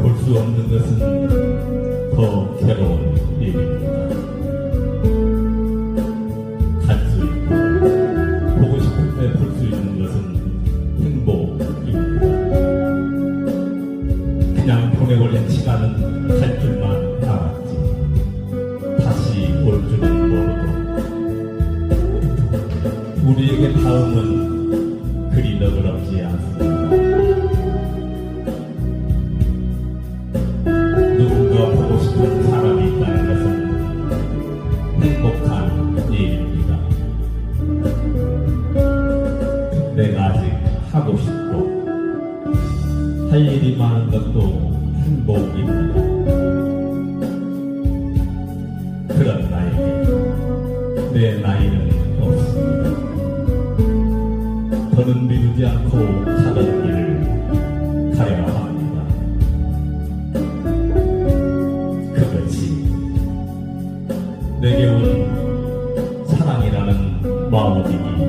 볼 수 없는 것은 더 괴로운 일입니다. 갈 수 있고 보고 싶은데 볼 수 있는 것은 행복입니다. 그냥 보내버린 시간은 갈 줄만 알았지. 다시 올 줄은 모르고 우리에게 다음은 하고 싶고 할 일이 많은 것도 행복입니다. 그런 나에게 내 나이는 없습니다. 더는 미루지 않고 가던 길을 가야 합니다. 그것이 내게 온 사랑이라는 마음이기